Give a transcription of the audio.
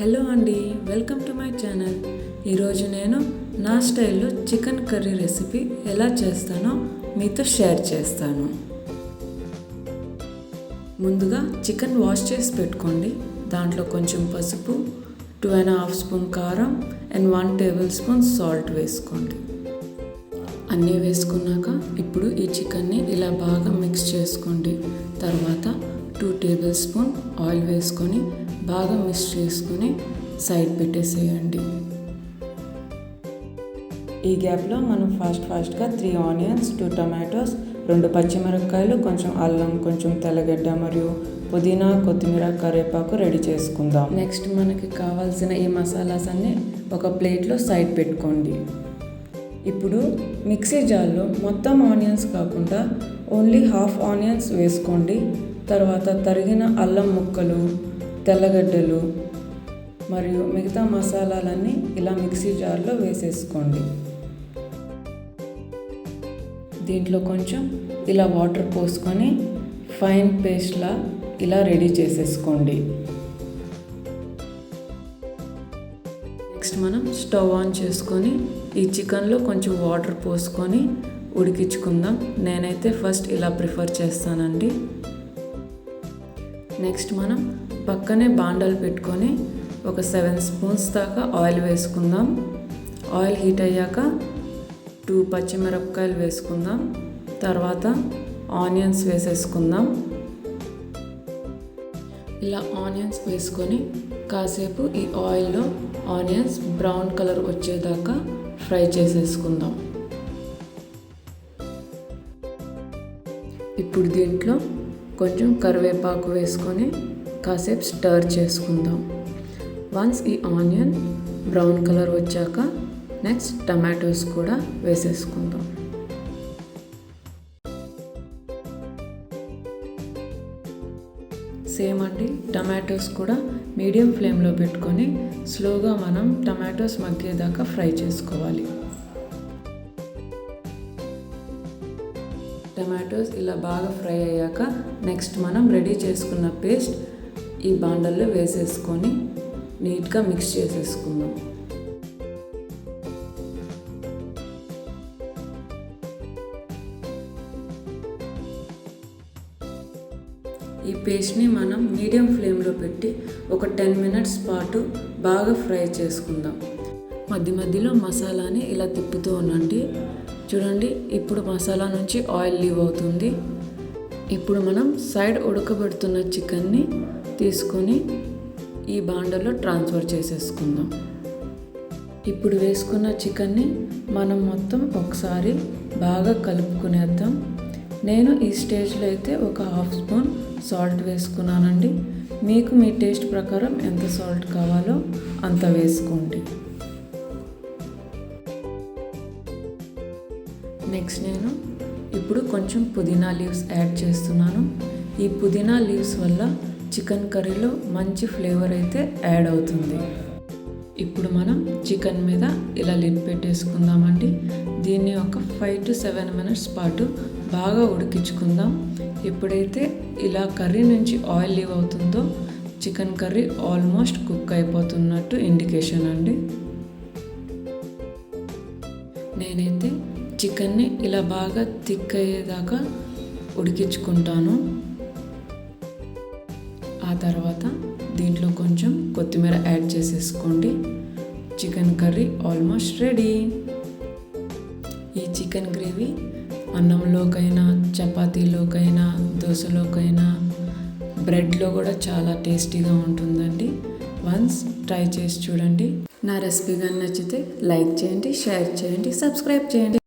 Hello అండి welcome to my channel. ఈరోజు నేను నా స్టైల్లో చికెన్ కర్రీ రెసిపీ ఎలా చేస్తానో మీతో షేర్ చేస్తాను. ముందుగా చికెన్ వాష్ చేసి పెట్టుకోండి. దాంట్లో కొంచెం పసుపు టూ అండ్ హాఫ్ స్పూన్ కారం and one tablespoon salt వేసుకోండి. అన్నీ వేసుకున్నాక ఇప్పుడు ఈ చికెన్ని ఇలా బాగా మిక్స్ చేసుకోండి. తర్వాత టూ టేబుల్ స్పూన్ ఆయిల్ వేసుకొని బాగా మిక్స్ చేసుకొని సైడ్ పెట్టేసేయండి. ఈ గ్యాప్లో మనం ఫాస్ట్ ఫాస్ట్గా త్రీ ఆనియన్స్ టూ టమాటోస్ రెండు పచ్చిమిరపకాయలు కొంచెం అల్లం కొంచెం తెల్లగడ్డ మరియు పుదీనా కొత్తిమీర కరివేపాకు రెడీ చేసుకుందాం. నెక్స్ట్ మనకి కావాల్సిన ఈ మసాలాస్ అన్నీ ఒక ప్లేట్లో సైడ్ పెట్టుకోండి. ఇప్పుడు మిక్సీ జార్లో మొత్తం ఆనియన్స్ కాకుండా ఓన్లీ హాఫ్ ఆనియన్స్ వేసుకోండి. తర్వాత తరిగిన అల్లం ముక్కలు తెల్లగడ్డలు మరియు మిగతా మసాలాలన్నీ ఇలా మిక్సీ జార్లో వేసేసుకోండి. దీంట్లో కొంచెం ఇలా వాటర్ పోసుకొని ఫైన్ పేస్ట్లా ఇలా రెడీ చేసేసుకోండి. నెక్స్ట్ మనం స్టవ్ ఆన్ చేసుకొని ఈ చికెన్లో కొంచెం వాటర్ పోసుకొని ఉడికించుకుందాం. నేనైతే ఫస్ట్ ఇలా ప్రిఫర్ చేస్తానండి. నెక్స్ట్ మనం పక్కనే బాండలు పెట్టుకొని ఒక సెవెన్ స్పూన్స్ దాకా ఆయిల్ వేసుకుందాం. ఆయిల్ హీట్ అయ్యాక టూ పచ్చిమిరపకాయలు వేసుకుందాం. తర్వాత ఆనియన్స్ వేసేసుకుందాం. ఇలా ఆనియన్స్ వేసుకొని కాసేపు ఈ ఆయిల్లో ఆనియన్స్ బ్రౌన్ కలర్ వచ్చేదాకా ఫ్రై చేసేసుకుందాం. ఇప్పుడు దీంట్లో కొంచెం కరివేపాకు వేసుకొని కాసేపు స్టర్ చేసుకుందాం. వన్స్ ఈ ఆనియన్ బ్రౌన్ కలర్ వచ్చాక నెక్స్ట్ టమాటోస్ కూడా వేసేసుకుందాం. సేమ్ అండి టమాటోస్ కూడా మీడియం ఫ్లేమ్లో పెట్టుకొని స్లోగా మనం టమాటోస్ మగ్గేదాకా ఫ్రై చేసుకోవాలి. టమాటోస్ ఇలా బాగా ఫ్రై అయ్యాక నెక్స్ట్ మనం రెడీ చేసుకున్న పేస్ట్ ఈ బాండల్లో వేసేసుకొని నీట్గా మిక్స్ చేసేసుకుందాం. ఈ పేస్ట్ని మనం మీడియం ఫ్లేమ్లో పెట్టి ఒక టెన్ మినిట్స్ పాటు బాగా ఫ్రై చేసుకుందాం. మధ్య మధ్యలో మసాలాని ఇలా తిప్పుతూ ఉండండి. చూడండి ఇప్పుడు మసాలా నుంచి ఆయిల్ లీవ్ అవుతుంది. ఇప్పుడు మనం సైడ్ ఉడకబెడుతున్న చికెన్ని తీసుకొని ఈ బాండలో ట్రాన్స్ఫర్ చేసేసుకుందాం. ఇప్పుడు వేసుకున్న చికెన్ని మనం మొత్తం ఒకసారి బాగా కలుపుకునేద్దాం. నేను ఈ స్టేజ్లో అయితే ఒక హాఫ్ స్పూన్ సాల్ట్ వేసుకున్నానండి. మీకు మీ టేస్ట్ ప్రకారం ఎంత సాల్ట్ కావాలో అంత వేసుకోండి. నెక్స్ట్ నేను ఇప్పుడు కొంచెం పుదీనా లీవ్స్ యాడ్ చేస్తున్నాను. ఈ పుదీనా లీవ్స్ వల్ల చికెన్ కర్రీలో మంచి ఫ్లేవర్ అయితే యాడ్ అవుతుంది. ఇప్పుడు మనం చికెన్ మీద ఇలా లిడ్ పెట్టేసుకుందామండి. దీన్ని ఒక ఫైవ్ టు సెవెన్ మినిట్స్ పాటు బాగా ఉడికించుకుందాం. ఎప్పుడైతే ఇలా కర్రీ నుంచి ఆయిల్ లీవ్ అవుతుందో చికెన్ కర్రీ ఆల్మోస్ట్ కుక్ అయిపోతున్నట్టు ఇండికేషన్ అండి. నేనైతే చికెన్ని ఇలా బాగా థిక్ అయ్యేదాకా ఉడికించుకుంటాను. ఆ తర్వాత దీంట్లో కొంచెం కొత్తిమీర యాడ్ చేసేసుకోండి. చికెన్ కర్రీ ఆల్మోస్ట్ రెడీ ఈ చికెన్ గ్రేవీ అన్నంలోకైనా చపాతీలోకైనా దోశలోకైనా బ్రెడ్లో కూడా చాలా టేస్టీగా ఉంటుందండి. వన్స్ ట్రై చేసి చూడండి. నా రెసిపీ కానీ నచ్చితే లైక్ చేయండి షేర్ చేయండి సబ్స్క్రైబ్ చేయండి.